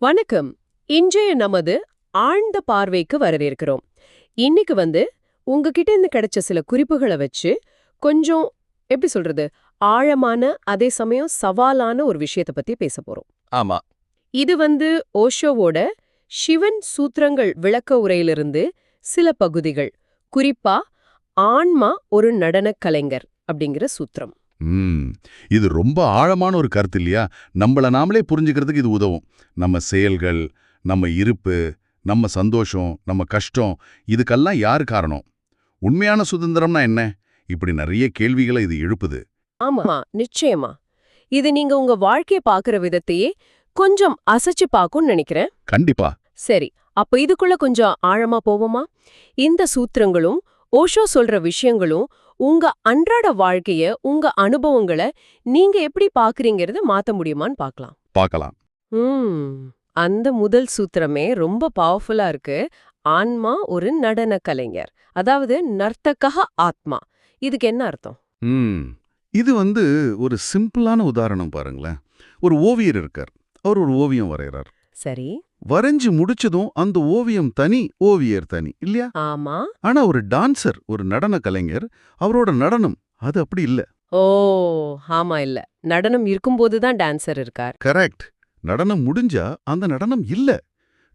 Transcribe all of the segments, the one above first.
வணக்கம். இன்றைய நமது ஆழ்ந்த பார்வைக்கு வரவேற்கிறோம். இன்னைக்கு வந்து உங்ககிட்ட இருந்து கிடைச்ச சில குறிப்புகளை வச்சு கொஞ்சம் எப்படி சொல்றது? ஆழமான அதே சமயம் சவாலான ஒரு விஷயத்தை பத்தி பேச போறோம். ஆமா. இது வந்து ஓஷோவோட சிவன் சூத்திரங்கள் விளக்க உரையிலிருந்து சில பகுதிகள். குறிப்பா ஆன்மா ஒரு நடனக் கலைஞர் அப்படிங்கிற சூத்திரம். ம். இது ரொம்ப ஆழமான ஒரு கருத்து இல்லையா? நம்மள நாமளே புரிஞ்சுக்கிறதுக்கு இது உதவும். நம்ம செயல்கள் நம்ம இருப்பு நம்ம சந்தோஷம் நம்ம கஷ்டம் இதுக்கெல்லாம் யார் காரணம்? உண்மையான சுதந்திரம்னா என்ன? இப்படி நிறைய கேள்விகளை இது எழுப்புது. ஆமா நிச்சயமா. இது நீங்க உங்க வாழ்க்கைய பாக்குற விதத்தையே கொஞ்சம் அசைச்சு பார்க்கும்னு நினைக்கிறேன். கண்டிப்பா. சரி அப்ப இதுக்குள்ள கொஞ்சம் ஆழமா போவோமா? இந்த சூத்திரங்களும் ஓஷோ சொல்ற விஷயங்களும் உங்க அன்றாட வாழ்க்கைய உங்க அனுபவங்களை நீங்க எப்படி பாக்குறீங்கறத மாத்த முடியுமான்னு பார்க்கலாம் பார்க்கலாம் ம். அந்த முதல் சூத்திரமே ரொம்ப பவர்ஃபுல்லா இருக்கு. ஆன்மா ஒரு நடன கலைஞர். அதாவது நர்த்தகா ஆத்மா. இதுக்கு என்ன அர்த்தம்? ம். இது வந்து ஒரு சிம்பிளான உதாரணம் பாருங்களேன். ஒரு ஓவியர் இருக்கார். அவர் ஒரு ஓவியம் வரைகிறார் சரி. வரைஞ்சு முடிச்சதும் அந்த ஓவியம் தனி ஓவியர் தனி இல்லையா? ஆமா. ஆனா ஒரு டான்சர் ஒரு நடன கலைஞர் அவரோட நடனம் அது அப்படி இல்ல. ஓ ஆமா இல்ல. நடனம் இருக்கும்போது தான் டான்சர் இருக்கார். கரெக்ட். நடனம் முடிஞ்சா அந்த நடனம் இல்ல.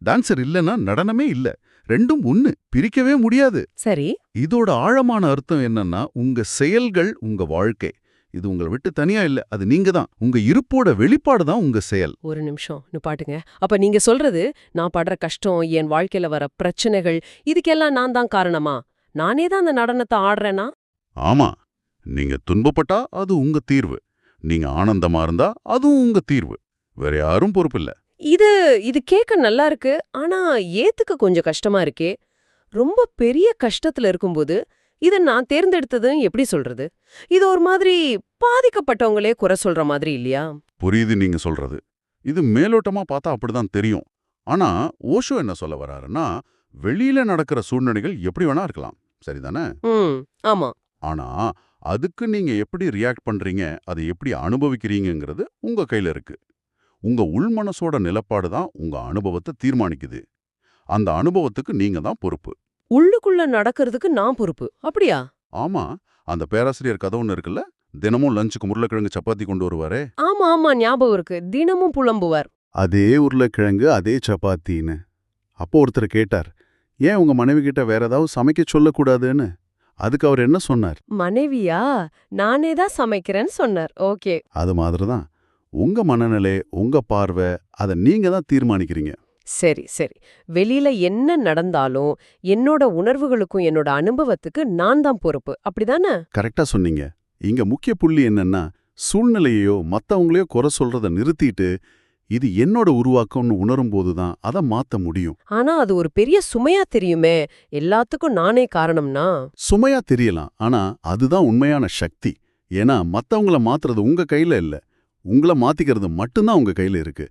டான்சர் இல்லனா நடனமே இல்ல. ரெண்டும் ஒண்ணு பிரிக்கவே முடியாது. சரி. இதோட ஆழமான அர்த்தம் என்னன்னா உங்க செயல்கள் உங்க வாழ்க்கை. இது உங்களை விட்டு தனியா இல்ல அது நீங்க தான். உங்க இருப்போட வெளிப்பாடு தான் உங்க செயல். ஒரு நிமிஷம் நிப்பாட்டுங்க அப்ப நீங்க சொல்றது நான் படுற கஷ்டம் என் வாழ்க்கையில வர பிரச்சனைகள் இதுக்கெல்லாம் நான் தான் காரணமா? நானே தான் அந்த நடனத்தை ஆடுறேனா? ஆமா. நீங்க துன்பப்பட்டா அது உங்க தீர்வு. நீங்க ஆனந்தமா இருந்தா அதுவும் உங்க தீர்வு. வேற யாரும் பொறுப்பில்ல. இது இது கேட்க நல்லா இருக்கு ஆனா ஏத்துக்க கொஞ்சம் கஷ்டமா இருக்கே. ரொம்ப பெரிய கஷ்டத்துல இருக்கும்போது இத நான் தேர்ந்தெடுத்ததும் எப்படி சொல்றது? இது ஒரு மாதிரி பாதிக்கப்பட்டவங்களே குறை சொல்ற மாதிரி இல்லையா? புரியுது நீங்க சொல்றது. இது மேலோட்டமா பார்த்தா அப்படிதான் தெரியும். ஆனா ஓஷோ என்ன சொல்ல வராருன்னா வெளியில நடக்கிற சூழ்நிலைகள் எப்படி வேணா இருக்கலாம். சரிதானே? ஆமா. ஆனா அதுக்கு நீங்க எப்படி ரியாக்ட் பண்றீங்க அதை எப்படி அனுபவிக்கிறீங்கங்கிறது உங்க கையில இருக்கு. உங்க உள்மனசோட நிலப்பாடு தான் உங்க அனுபவத்தை தீர்மானிக்குது. அந்த அனுபவத்துக்கு நீங்க தான் பொறுப்பு. உள்ளுக்குள்ள நடக்கிறதுக்கு நான் பொறுப்பு. அப்படியா? ஆமா. அந்த பேராசிரியர் கதை ஒன்று இருக்குல்ல? தினமும் லஞ்சுக்கு உருளைக்கிழங்கு சப்பாத்தி கொண்டு வருவாரே. ஆமா ஆமா ஞாபகம் இருக்கு. தினமும் புலம்புவார். அதே உருளைக்கிழங்கு அதே சப்பாத்தின்னு. அப்போ ஒருத்தர் கேட்டார் ஏன் உங்க மனைவி கிட்ட வேற ஏதாவது சமைக்க சொல்லக்கூடாதுன்னு? அதுக்கு அவர் என்ன சொன்னார்? மனைவியா? நானே தான் சமைக்கிறேன்னு சொன்னார். ஓகே. அது மாதிரி தான் உங்க மனநிலை உங்க பார்வை அதை நீங்க தான் தீர்மானிக்கிறீங்க. சரி சரி. வெளியில என்ன நடந்தாலும் என்னோட உணர்வுகளுக்கும் என்னோட அனுபவத்துக்கு நான் தான் பொறுப்பு. அப்படிதானே? கரெக்டா சொன்னீங்க. இங்க முக்கிய புள்ளி என்னன்னா சூழ்நிலையோ மத்தவங்களையோ குறை சொல்றத நிறுத்திட்டு இது என்னோட உருவாக்கம்னு உணரும்போது தான் அதை மாத்த முடியும். ஆனா அது ஒரு பெரிய சுமையா தெரியுமே. எல்லாத்துக்கும் நானே காரணம்னா? சுமையா தெரியலாம். ஆனா அதுதான் உண்மையான சக்தி. ஏன்னா மத்தவங்கள மாத்துறது உங்க கையில இல்ல. உங்களை மாத்திக்கிறது மட்டும்தான் உங்க கையில இருக்கு.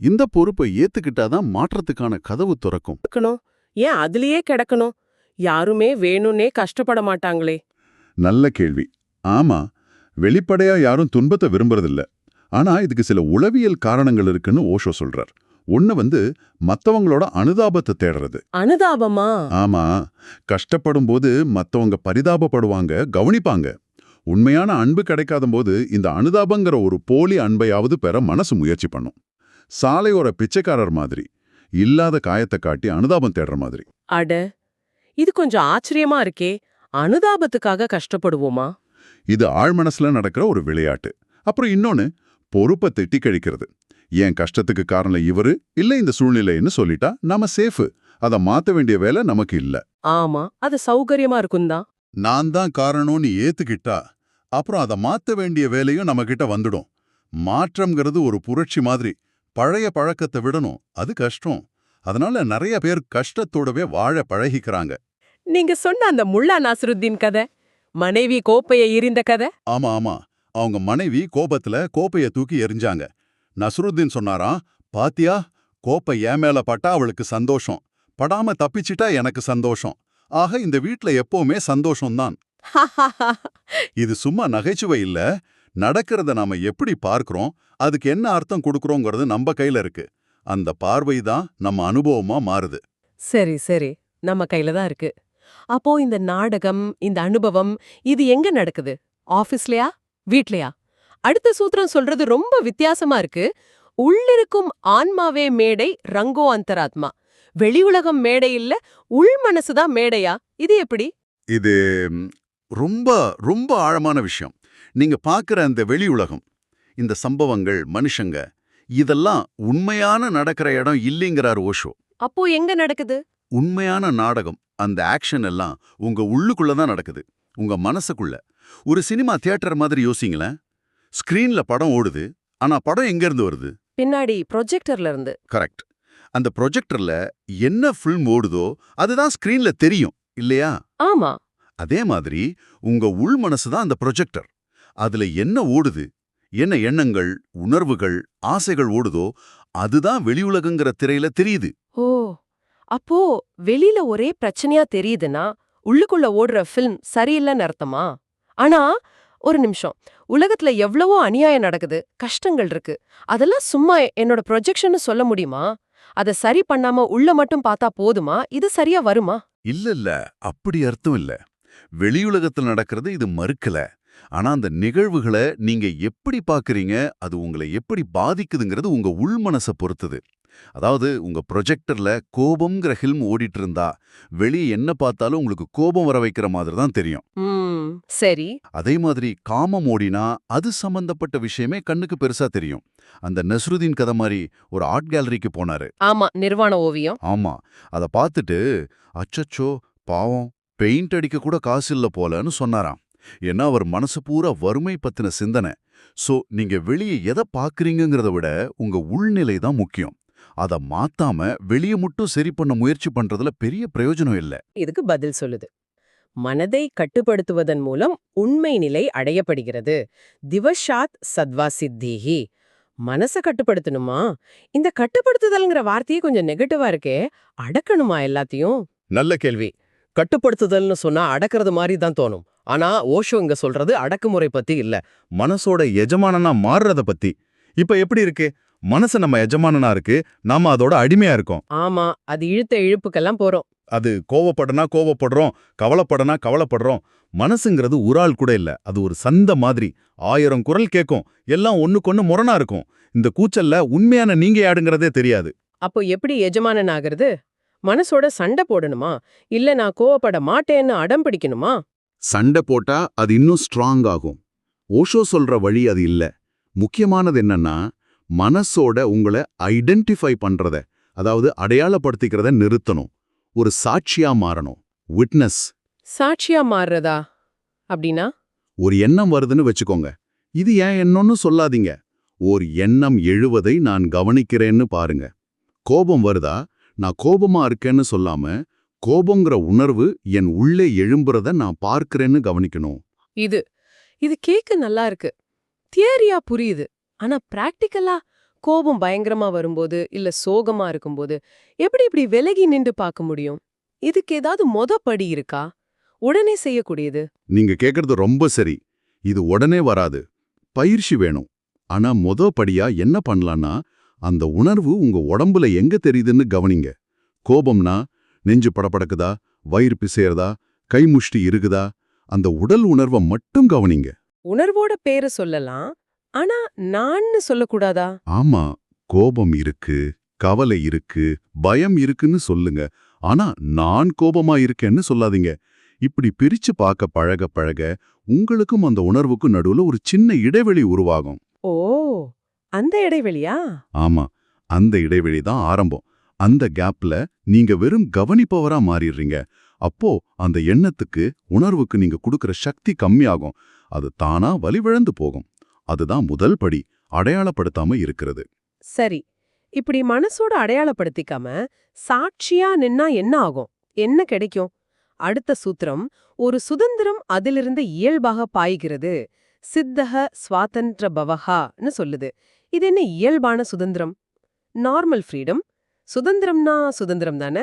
இந்த பொறுப்பை ஏத்துக்கிட்டாதான் மாற்றத்துக்கான கதவு திறக்கும். இருக்கணும் ஏன் அதுலயே கிடக்கணும்? யாருமே வேணும்னே கஷ்டப்பட மாட்டாங்களே. நல்ல கேள்வி. ஆமா வெளிப்படையா யாரும் துன்பத்தை விரும்புறதில்ல. ஆனா இதுக்கு சில உளவியல் காரணங்கள் இருக்குன்னு ஓஷோ சொல்றார். ஒண்ணு வந்து மத்தவங்களோட அனுதாபத்தை தேடுறது. அனுதாபமா? ஆமா கஷ்டப்படும் போது மத்தவங்க பரிதாபப்படுவாங்க கவனிப்பாங்க. உண்மையான அன்பு கிடைக்காத போது இந்த அனுதாபங்கிற ஒரு போலி அன்பையாவது பெற மனசு முயற்சி பண்ணும். சாலையோர பிச்சைக்காரர் மாதிரி இல்லாத காயத்தை காட்டி அனுதாபம் தேடுற மாதிரி. அட இது கொஞ்சம் ஆச்சரியமா இருக்கே. அனுதாபத்துக்காக கஷ்டப்படுவோமா? இது ஆழ்மனசுல நடக்கிற ஒரு விளையாட்டு. அப்புறம் இன்னொன்னு பொறுப்பை திட்டி கழிக்கிறது என் கஷ்டத்துக்கு காரணம் இவரு இல்ல இந்த சூழ்நிலைன்னு சொல்லிட்டா நாம சேஃபு. அதை மாத்த வேண்டிய வேலை நமக்கு இல்ல. ஆமா அது சௌகரியமா இருக்கும் தான் நான் தான் காரணம்னு ஏத்துக்கிட்டா அப்புறம் அதை மாத்த வேண்டிய வேலையும் நம்ம கிட்ட வந்துடும். மாற்றம்ங்கிறது ஒரு புரட்சி மாதிரி. பழைய பழக்கத்தை விடணும். அது கஷ்டம். அதனால நிறைய பேர் கஷ்டத்தோடவே வாழ பழகிக்கிறாங்க. நீங்க சொன்ன அந்த முல்லா நாசருத்தீன் கதை மனைவி கோப்பையை எரிந்த கதை? ஆமா ஆமா. அவங்க மனைவி கோபத்துல கோப்பைய தூக்கி எறிஞ்சாங்க நஸ்ருத்தீன் சொன்னாராம் பாத்தியா கோப்பை என் மேல பட்டா அவளுக்கு சந்தோஷம். படாம தப்பிச்சிட்டா எனக்கு சந்தோஷம். ஆக இந்த வீட்ல எப்பவுமே சந்தோஷம்தான். இது சும்மா நகைச்சுவை இல்ல. நடக்கிறத நாம எப்படி பார்க்கறோம் அதுக்கு என்ன அர்த்தம் கொடுக்கறோங்கிறது நம்ம கையில இருக்கு. அந்த பார்வை தான் நம்ம அனுபவமா மாறுது. சரி சரி. நம்ம கையில தான் இருக்கு. அப்போ இந்த நாடகம் இந்த அனுபவம் இது எங்க நடக்குது? ஆபீஸ்லயா வீட்லயா? அடுத்த சூத்திரம் சொல்றது ரொம்ப வித்தியாசமா இருக்கு. உள்ளிருக்கும் ஆன்மாவே மேடை ரங்கோ அந்தராத்மா. வெளி உலகம் மேடை இல்ல உள் மனசுதான் மேடையா? இது எப்படி? இது ரொம்ப ரொம்ப ஆழமான விஷயம். நீங்க பார்க்குற அந்த வெளி உலகம் இந்த சம்பவங்கள் மனுஷங்க இதெல்லாம் உண்மையான நடக்கிற இடம் இல்லைங்கிறார் ஓஷோ. அப்போ எங்க நடக்குது? உண்மையான நாடகம் அந்த ஆக்ஷன் எல்லாம் உங்க உள்ளுக்குள்ள தான் நடக்குது உங்க மனசுக்குள்ள. ஒரு சினிமா தியேட்டர் மாதிரி யோசிங்களேன் ஸ்கிரீன்ல படம் ஓடுது ஆனா படம் எங்க இருந்து வருது? பின்னாடி ப்ரொஜெக்டர்ல இருந்து. கரெக்ட். அந்த ப்ரொஜெக்டர்ல என்ன ஃபில்ம் ஓடுதோ அதுதான் ஸ்கிரீன்ல தெரியும் இல்லையா? ஆமா. அதே மாதிரி உங்க உள் மனசு தான் அந்த ப்ரொஜெக்டர். அதுல என்ன ஓடுது? என்ன எண்ணங்கள் உணர்வுகள் ஆசைகள் ஓடுதோ அதுதான் வெளியுலகங்கிற திரையில தெரியுது. ஓ அப்போ வெளியில ஒரே பிரச்சனையா தெரியுதுன்னா உள்ளுக்குள்ள ஓடுற ஃபில்ம் சரியில்லைன்னு அர்த்தமா? ஆனா ஒரு நிமிஷம். உலகத்துல எவ்வளவோ அநியாயம் நடக்குது கஷ்டங்கள் இருக்கு. அதெல்லாம் சும்மா என்னோட ப்ரொஜெக்ஷன்னு சொல்ல முடியுமா? அத சரி பண்ணாம உள்ள மட்டும் பார்த்தா போதுமா? இது சரியா வருமா? இல்ல இல்ல. அப்படி அர்த்தம் இல்ல. வெளியுலகத்துல நடக்கிறது இது மறுக்கல. ஆனா அந்த நிகழ்வுகளை நீங்க எப்படி பாக்குறீங்க? அது உங்களை எப்படி பாதிக்குதுங்கிறது உங்க உள் மனசை பொறுத்தது. அதாவது உங்க ப்ரொஜெக்டர்ல கோபம்ங்கிற ஹில்ம் ஓடிட்டு இருந்தா வெளியே என்ன பார்த்தாலும் உங்களுக்கு கோபம் வர வைக்கிற மாதிரி தான் தெரியும். சரி. அதே மாதிரி காமம் ஓடினா அது சம்பந்தப்பட்ட விஷயமே கண்ணுக்கு பெருசா தெரியும். அந்த நஸ்ருதீன் கதை மாதிரி ஒரு ஆர்ட் கேலரிக்கு போனாரு. ஆமா நிர்வாண ஓவியம். ஆமா அத பார்த்துட்டு அச்சச்சோ பாவம் பெயிண்ட் அடிக்க கூட காசு இல்ல போலன்னு சொன்னாராம். ஏன்னா அவர் மனசு பூரா வறுமை பத்தின சிந்தனை. சோ நீங்க வெளியே எதை பாக்குறீங்கங்கிறத விட உங்க உள்நிலை தான் முக்கியம். அத மாத்தாம வெளியே மட்டும் சரி பண்ண முயற்சி பண்றதுல பெரிய பிரயோஜனம் இல்ல. இதுக்கு பதில் சொல்லுது. மனதை கட்டுப்படுத்துவதன் மூலம் உண்மை நிலை அடையப்படுகிறது. திவஷாத் சத்வா சித்திஹி. மனச கட்டுப்படுத்தணுமா? இந்த கட்டுப்படுத்துதல்ங்கிற வார்த்தையே கொஞ்சம் நெகட்டிவா இருக்கே. அடக்கணுமா எல்லாத்தையும்? நல்ல கேள்வி. கட்டுப்படுத்துதல்னு சொன்னா அடக்கிறது மாதிரி தான் தோணும். ஆனா ஓஷோ இங்க சொல்றது அடக்குமுறை பத்தி இல்ல. மனசோட எஜமானனா மாறுறத பத்தி. இப்ப எப்படி இருக்கு? மனசு நம்ம எஜமானனா இருக்கு நாம அதோட அடிமையா இருக்கோம். ஆமா அது இழுத்த இழுப்புக்கெல்லாம் போறோம். அது கோவப்படனா கோவப்படுறோம் கவலைப்படனா கவலைப்படுறோம். மனசுங்கிறது ஒரு ஆள் கூட இல்ல. அது ஒரு சந்த மாதிரி. ஆயிரம் குரல் கேட்கும். எல்லாம் ஒண்ணுக்கொன்னு முரணா இருக்கும். இந்த கூச்சல்ல உண்மையான நீங்க யாடுங்கிறதே தெரியாது. அப்போ எப்படி எஜமானன் ஆகிறது மனசோட சண்டை போடணுமா? இல்ல நான் கோவப்பட மாட்டேன்னு அடம் பிடிக்கணுமா? சண்டை போட்டா அது இன்னும் ஸ்ட்ராங் ஆகும். ஓஷோ சொல்ற வழி அது இல்ல. முக்கியமானது என்னன்னா மனசோட உங்களை ஐடென்டிஃபை பண்றத அதாவது அடையாளப்படுத்திக்கிறத நிறுத்தணும். ஒரு சாட்சியா மாறணும். விட்னஸ் சாட்சியா மாறுறதா? அப்படின்னா? ஒரு எண்ணம் வருதுன்னு வச்சுக்கோங்க. இது ஏன் எண்ணம்னு சொல்லாதீங்க. ஓர் எண்ணம் எழுவதை நான் கவனிக்கிறேன்னு பாருங்க. கோபம் வருதா? நான் கோபமா இருக்கேன்னு சொல்லாம கோபங்கிற உணர்வு என் உள்ளே எழும்புறத நான் பார்க்கிறேன்னு கவனிக்கணும். இது இது கேக்க நல்லா இருக்கு. தியரியா புரியுது. ஆனா பிராக்டிக்கலா கோபம் பயங்கரமா வரும்போது இல்ல சோகமா இருக்கும்போது எப்படி இப்படி விலகி நின்று பார்க்க முடியும்? இதுக்கு ஏதாவது மொத படி இருக்கா? உடனே செய்யக்கூடியது. நீங்க கேக்குறது ரொம்ப சரி. இது உடனே வராது. பயிற்சி வேணும். ஆனா மொத படியா என்ன பண்ணலான்னா அந்த உணர்வு உங்க உடம்புல எங்க தெரியுதுன்னு கவனிங்க. கோபம்னா நெஞ்சு படபடக்குதா? வயிறு பிசையறதா? கை முஷ்டி இருக்குதா அந்த உடல் உணர்வை மட்டும் கவனிங்க. உணர்வோட பேரு சொல்லலாம். ஆனா நான்னு சொல்லக்கூடாதா? ஆமா கோபம் இருக்கு கவலை இருக்கு பயம் இருக்குன்னு சொல்லுங்க. ஆனா நான் கோபமா இருக்கேன்னு சொல்லாதீங்க. இப்படி பிரிச்சு பார்க்க பழக பழக உங்களுக்கும் அந்த உணர்வுக்கும் நடுவுல ஒரு சின்ன இடைவெளி உருவாகும். ஓ அந்த இடைவெளியா? ஆமா அந்த இடைவெளி தான் ஆரம்பம். அந்த கேப்ல நீங்க வெறும் கவனிப்பவரா மாறிடுறீங்க. அப்போ அந்த எண்ணத்துக்கு உணர்வுக்கு நீங்க கொடுக்கிற சக்தி கம்மியாகும். அது தானா வலிவிழந்து போகும். அதுதான் முதல் படி அடையாளப்படுத்தாம இருக்கிறது. சரி. இப்படி மனசோட அடையாளப்படுத்திக்காம சாட்சியா நின்னா என்ன ஆகும்? என்ன கிடைக்கும்? அடுத்த சூத்திரம் ஒரு சுதந்திரம் அதிலிருந்து இயல்பாக பாய்கிறது. சித்தக ஸ்வாதந்திர பவஹான்னு சொல்லுது. இது என்ன இயல்பான சுதந்திரம்? நார்மல் ஃப்ரீடம் சுதந்திரம்னா சுதந்திரம் தானே?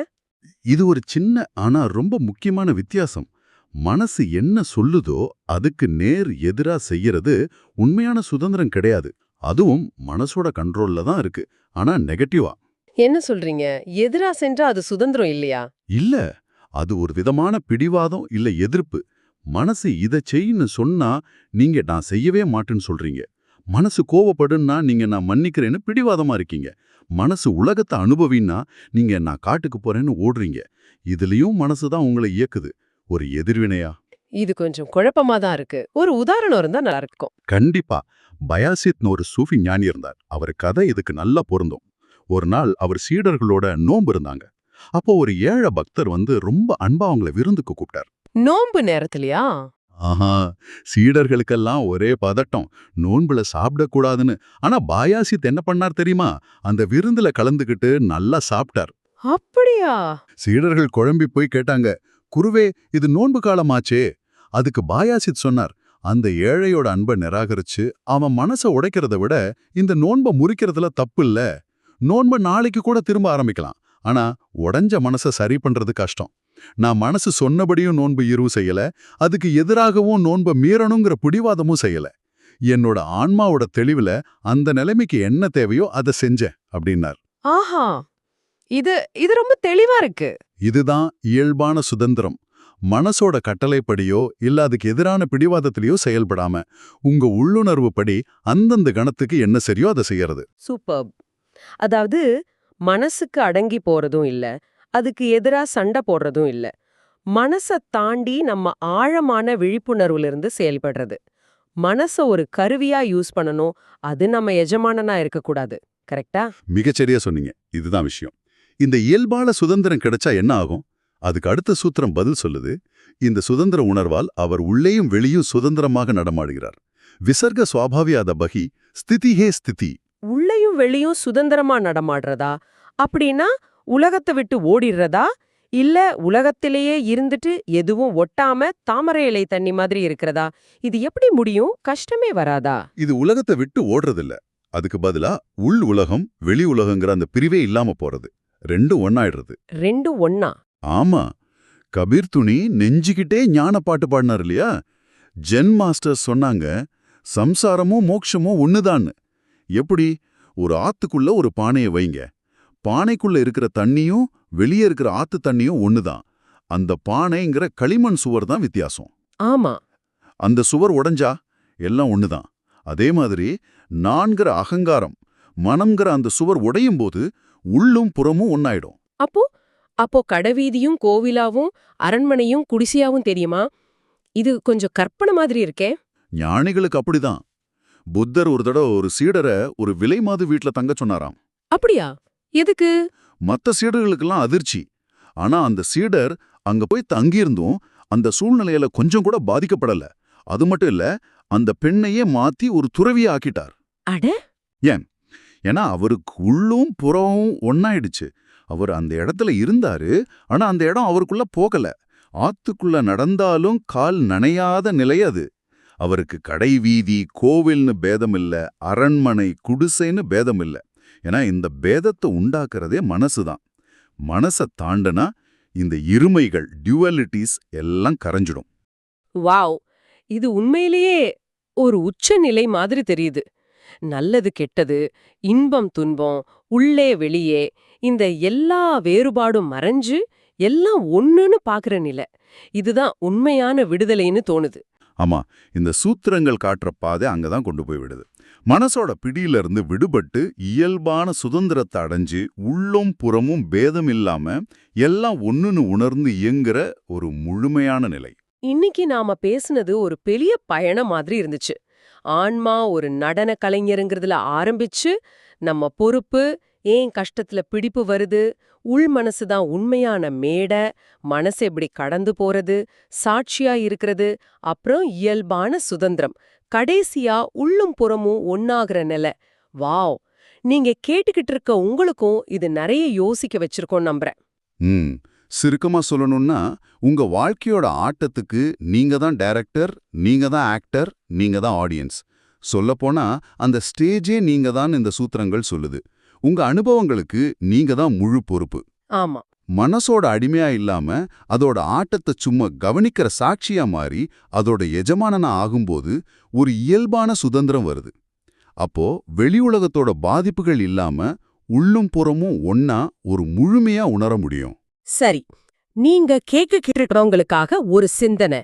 இது ஒரு சின்ன ஆனா ரொம்ப முக்கியமான வித்தியாசம். மனசு என்ன சொல்லுதோ அதுக்கு நேர் எதிரா செய்யறது உண்மையான சுதந்திரம் கிடையாது. அதுவும் மனசோட கண்ட்ரோல்ல தான் இருக்கு. ஆனா நெகட்டிவா என்ன சொல்றீங்க? எதிரா சென்றா அது சுதந்திரம் இல்லையா? இல்ல. அது ஒரு விதமான பிடிவாதம் இல்ல எதிர்ப்பு. மனசு இத செய்யுன்னு சொன்னா நீங்க நான் செய்யவே மாட்டேன்னு சொல்றீங்க. மனசு கோவப்படுன்னா நீங்க நான் மன்னிக்கிறேன்னு பிடிவாதமா இருக்கீங்க. மனசு உலகத்தை அனுபவின்னா நீங்க நான் காட்டுக்கு போறேன்னு ஓடுறீங்க. இதுலயும் மனசு தான் உங்களை இயக்குது. ஒரு எதிர்வினையா? இது கொஞ்சம் குழப்பமா தான் இருக்கு. ஒரு உதாரணம் இருந்தா நல்லா இருக்கும். கண்டிப்பா. பயாசித்னு ஒரு சூஃபி ஞானி இருந்தார். அவர் கதை இதுக்கு நல்லா பொருந்தும். ஒரு நாள் அவர் சீடர்களோட நோன்பு இருந்தாங்க. அப்போ ஒரு ஏழை பக்தர் வந்து ரொம்ப அன்பா அவங்கள விருந்துக்கு கூப்பிட்டார். நோன்பு நேரத்துலயா? ஆஹா சீடர்களுக்கெல்லாம் ஒரே பதட்டம். நோன்புல சாப்பிடக்கூடாதுன்னு. ஆனா பாயாசித் என்ன பண்ணார் தெரியுமா? அந்த விருந்துல கலந்துக்கிட்டு நல்லா சாப்பிட்டார். அப்படியா? சீடர்கள் குழம்பி போய் கேட்டாங்க குருவே இது நோன்பு காலமாச்சே. அதுக்கு பாயாசித் சொன்னார் அந்த ஏழையோட அன்பை நிராகரிச்சு அவன் மனசை உடைக்கிறத விட இந்த நோன்பை முறிக்கிறதுல தப்பு இல்ல. நோன்பை நாளைக்கு கூட திரும்ப ஆரம்பிக்கலாம். ஆனா உடைஞ்ச மனசை சரி பண்றது கஷ்டம். நான் மனசு சொன்னபடியும் நோன்பு இருவு செய்யல அதுக்கு எதிராகவும் நோன்பை மீறணுங்கிற பிடிவாதமும் செய்யல. என்னோட ஆன்மாவோட தெளிவுல அந்த நிலைமைக்கு என்ன தேவையோ அதை செஞ்சேன் அப்படின்னார். ஆஹா! இது இது ரொம்ப தெளிவா இருக்கு. இதுதான் இயல்பான சுதந்திரம். மனசோட கட்டளைப்படியோ இல்ல அதுக்கு எதிரான பிடிவாதத்திலேயோ செயல்படாம உங்க உள்ளுணர்வு படி அந்தந்த கணத்துக்கு என்ன சரியோ அதை செய்யறது. சூப்பர். அதாவது மனசுக்கு அடங்கி போறதும் இல்ல அதுக்கு எதிரா சண்டை போடுறதும் இல்ல. மனச தாண்டி நம்ம ஆழமான விழிப்புணர்வுல இருந்து செயல்படுறது. மனச ஒரு கருவியா யூஸ் பண்ணணும். அது நம்ம எஜமானனா இருக்கக்கூடாது. கரெக்டா? மிகச்சரியா சொன்னீங்க. இதுதான் விஷயம். இந்த இயல்பான சுதந்திரம் கிடைச்சா என்ன ஆகும்? அதுக்கு அடுத்த சூத்திரம் பதில் சொல்லுது. இந்த சுதந்திர உணர்வால் அவர் உள்ளேயும் வெளியும் சுதந்திரமாக நடமாடுகிறார். விசர்க சுவாபாவியாத பகி ஸ்திதி ஹே ஸ்திதி. உள்ளேயும் வெளியும் சுதந்திரமா நடமாடுறதா? அப்படின்னா உலகத்தை விட்டு ஓடிடுறதா? இல்ல உலகத்திலேயே இருந்துட்டு எதுவும் ஒட்டாம தாமரை இலை தண்ணி மாதிரி இருக்கிறதா? இது எப்படி முடியும்? கஷ்டமே வராதா? இது உலகத்தை விட்டு ஓடுறதில்ல. அதுக்கு பதிலா உள் உலகம் வெளி உலகங்கிற அந்த பிரிவே இல்லாம போறது. ரெண்டும் ஒன்னாயிடுறது ரெண்டும் ஒன்னா ஆமா. கபீர் துணி நெஞ்சுக்கிட்டே ஞான பாட்டு பாடினார் இல்லையா? ஜென் மாஸ்டர் சொன்னாங்க சம்சாரமும் மோட்சமும் ஒண்ணுதான்னு. எப்படி? ஒரு ஆத்துக்குள்ள ஒரு பானையை வைங்க. பானைக்குள்ள இருக்கிற தண்ணியும் வெளியே இருக்கிற ஆத்து தண்ணியும் ஒண்ணுதான். அந்த பானைங்கிற களிமண் சுவர் தான் வித்தியாசம். ஆமா. அந்த சுவர் உடைஞ்சா எல்லாம் ஒண்ணுதான். அதே மாதிரி நான்கிற அகங்காரம் மனம்ங்கிற அந்த சுவர் உடையும் போது உள்ளும் புறமும் ஒன்னாயிடும் அப்போ அப்போ கடைவீதியும் கோவிலாவும் அரண்மனையும் குடிசையாவும் தெரியுமா? இது கொஞ்சம் கற்பனை மாதிரி இருக்கே. ஞானிகளுக்கு அப்படிதான். புத்தர் ஒரு தடவை ஒரு சீடரை ஒரு விலை மாது வீட்ல தங்க சொன்னாராம். அப்படியா? எதுக்கு? மத்த சீடர்களுக்கெல்லாம் அதிர்ச்சி. ஆனா அந்த சீடர் அங்க போய் தங்கியிருந்தும் அந்த சூழ்நிலையில கொஞ்சம் கூட பாதிக்கப்படல. அது மட்டும் இல்ல அந்த பெண்ணையே மாத்தி ஒரு துறவியை ஆக்கிட்டார். அட! ஏன்னா அவருக்கு உள்ளும் புறமும் ஒன்னாயிடுச்சு அவர் அந்த இடத்துல இருந்தாரு ஆனா அந்த இடம் அவருக்குள்ள போகல. ஆத்துக்குள்ள நடந்தாலும் கால் நனையாத நிலை அது. அவருக்கு கடை வீதி கோவில்னு பேதம் இல்ல அரண்மனை குடிசைன்னு பேதம் இல்ல ஏன்னா இந்த பேதத்தை உண்டாக்குறதே மனசுதான். மனசை தாண்டனா இந்த இருமைகள் டியூவலிட்டிஸ் எல்லாம் கரைஞ்சிடும். வாவ்! இது உண்மையிலேயே ஒரு உச்சநிலை மாதிரி தெரியுது. நல்லது கெட்டது இன்பம் துன்பம் உள்ளே வெளியே இந்த எல்லா வேறுபாடும் மறைஞ்சு எல்லாம் ஒண்ணுன்னு பாக்குற நிலை. இதுதான் உண்மையான விடுதலைன்னு தோணுது. ஆமா இந்த சூத்திரங்கள் காட்டுற பாதை அங்கதான் கொண்டு போய் விடுது. மனசோட பிடியில இருந்து விடுபட்டு இயல்பான சுதந்திரத்தை அடைஞ்சு உள்ளும் புறமும் பேதம் இல்லாம எல்லாம் ஒன்னுன்னு உணர்ந்து இயங்குற ஒரு முழுமையான நிலை. இன்னைக்கு நாம பேசுனது ஒரு பெரிய பயணம் மாதிரி இருந்துச்சு. ஆன்மா ஒரு நடன கலைஞருங்கிறதுல ஆரம்பிச்சு நம்ம பொறுப்பு ஏன் கஷ்டத்துல பிடிப்பு வருது உள் மனசுதான் உண்மையான மேடை மனசு எப்படி கடந்து போறது சாட்சியா இருக்கிறது அப்புறம் இயல்பான சுதந்திரம். கடைசியா உள்ளும் புறமும் ஒன்னாகிற நிலை. வாவ்! நீங்க கேட்டுக்கிட்டு இருக்க உங்களுக்கும் இது நிறைய யோசிக்க வச்சிருக்கோம் நம்புறேன். சுருக்கமா சொல்லணும்னா உங்க வாழ்க்கையோட ஆட்டத்துக்கு நீங்க தான் டைரக்டர் நீங்க தான் ஆக்டர் நீங்க தான் ஆடியன்ஸ். சொல்லப்போனா அந்த ஸ்டேஜே நீங்க தான் இந்த சூத்திரங்கள் சொல்லுது. உங்க அனுபவங்களுக்கு நீங்க தான் முழு பொறுப்பு. ஆமா. மனசோட அடிமையா இல்லாம அதோட ஆட்டத்தை சும்மா கவனிக்கிற சாட்சியா மாறி அதோட எஜமானனா ஆகும்போது ஒரு இயல்பான சுதந்திரம் வருது. அப்போ வெளி உலகத்தோட பாதிப்புகள் இல்லாம உள்ளும் புறமும் ஒன்னா ஒரு முழுமையா உணர முடியும். சரி நீங்க கேட்க கேட்டுக்கிறவங்களுக்காக ஒரு சிந்தனை.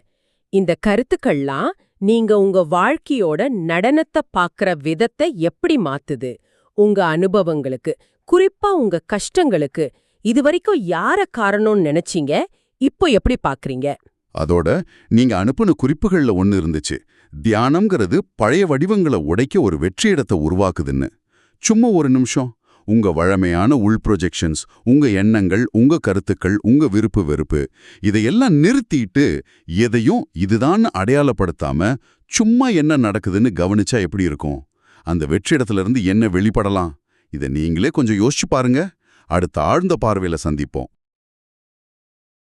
இந்த கருத்துக்கள்லாம் நீங்க உங்க வாழ்க்கையோட நடனத்தை பாக்குற விதத்தை எப்படி மாத்துது? உங்க அனுபவங்களுக்கு குறிப்பா உங்க கஷ்டங்களுக்கு இதுவரைக்கும் யார காரணம்னு நினைச்சீங்க? இப்போ எப்படி பாக்குறீங்க? அதோட நீங்க அனுப்புன குறிப்புகள்ல ஒன்னு இருந்துச்சு. தியானம்ங்கிறது பழைய வடிவங்களை உடைக்க ஒரு வெற்றியிடத்தை உருவாக்குதுன்னு. சும்மா ஒரு நிமிஷம். உங்க வழமையான உள் ப்ரொஜெக்ஷன்ஸ் உங்க எண்ணங்கள் உங்க கருத்துக்கள் உங்க விருப்பு வெறுப்பு இதையெல்லாம் நிறுத்திட்டு எதையும் இதுதான் அடையாளப்படுத்தாம சும்மா என்ன நடக்குதுன்னு கவனிச்சா எப்படி இருக்கும்? அந்த வெற்றிடத்துல இருந்து என்ன வெளிப்படலாம்? இதை நீங்களே கொஞ்சம் யோசிச்சு பாருங்க. அடுத்த ஆழ்ந்த பார்வையில சந்திப்போம்.